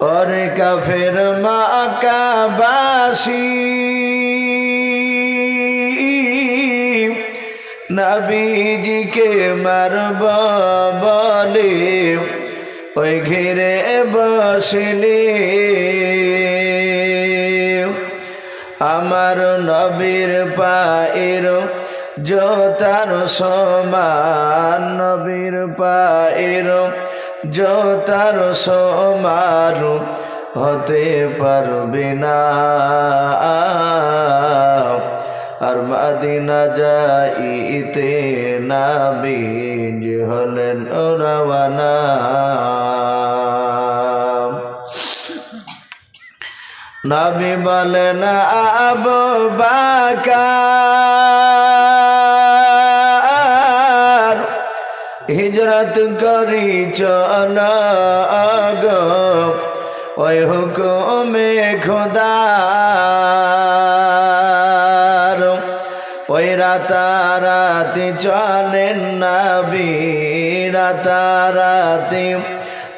ও রওয়ানা ওরে কাফের মাকাবাসী নবীজিকে মারব বলে ওই ঘিরে বসলে আমার নবীর পায়ের জোতার সমান নবীর পায়ের জোতার সমান হতে পারবে না। আর মাদিনা যাইতে নাবিজ হলেন ওরাওয়ানা নবী বলেন, আব বাকার হিজরত করি চল গো ওই হুকুমে খোদার ওই রাতারাতি চলেন নবী রাতারাতি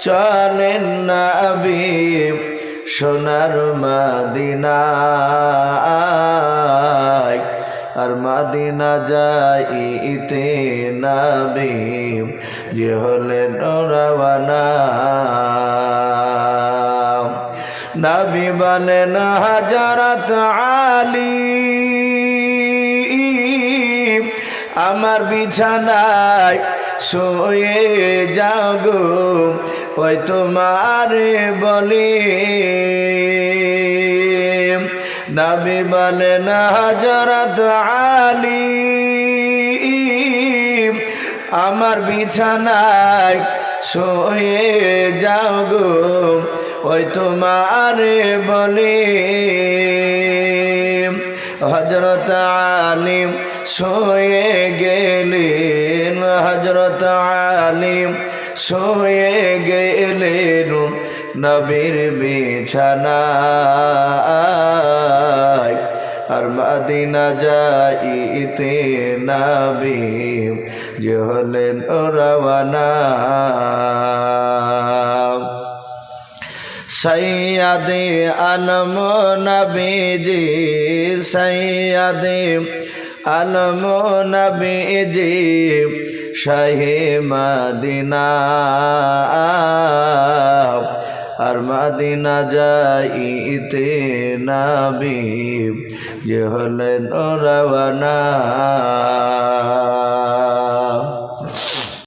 চলেন নবী সোনার মাদিনায় আর মাদিনা যাইতে নাবি যে রওয়ানা নবী বলেন হাজারত আলী, আমার বিছানায় শুয়ে যাও গো ওই তোমারে বলি নবী বলেন হাজরত আলী। আমার বিছানায় শুয়ে যাও গো, ওই তোমার বলি। হজরত আলিম শুয়ে গেলেন হজরত আলিম শুয়ে গেলেন। নবীর বিছানায়, আর মাদিনা যাইতে নবী, যে হলেন রওয়ানা। সৈয়দে আলম নবীজি, সৈয়দে আলম নবীজি, শাহে মদিনা। আর মাদিনা যাইতে নাবি যে হলেন রওয়ানা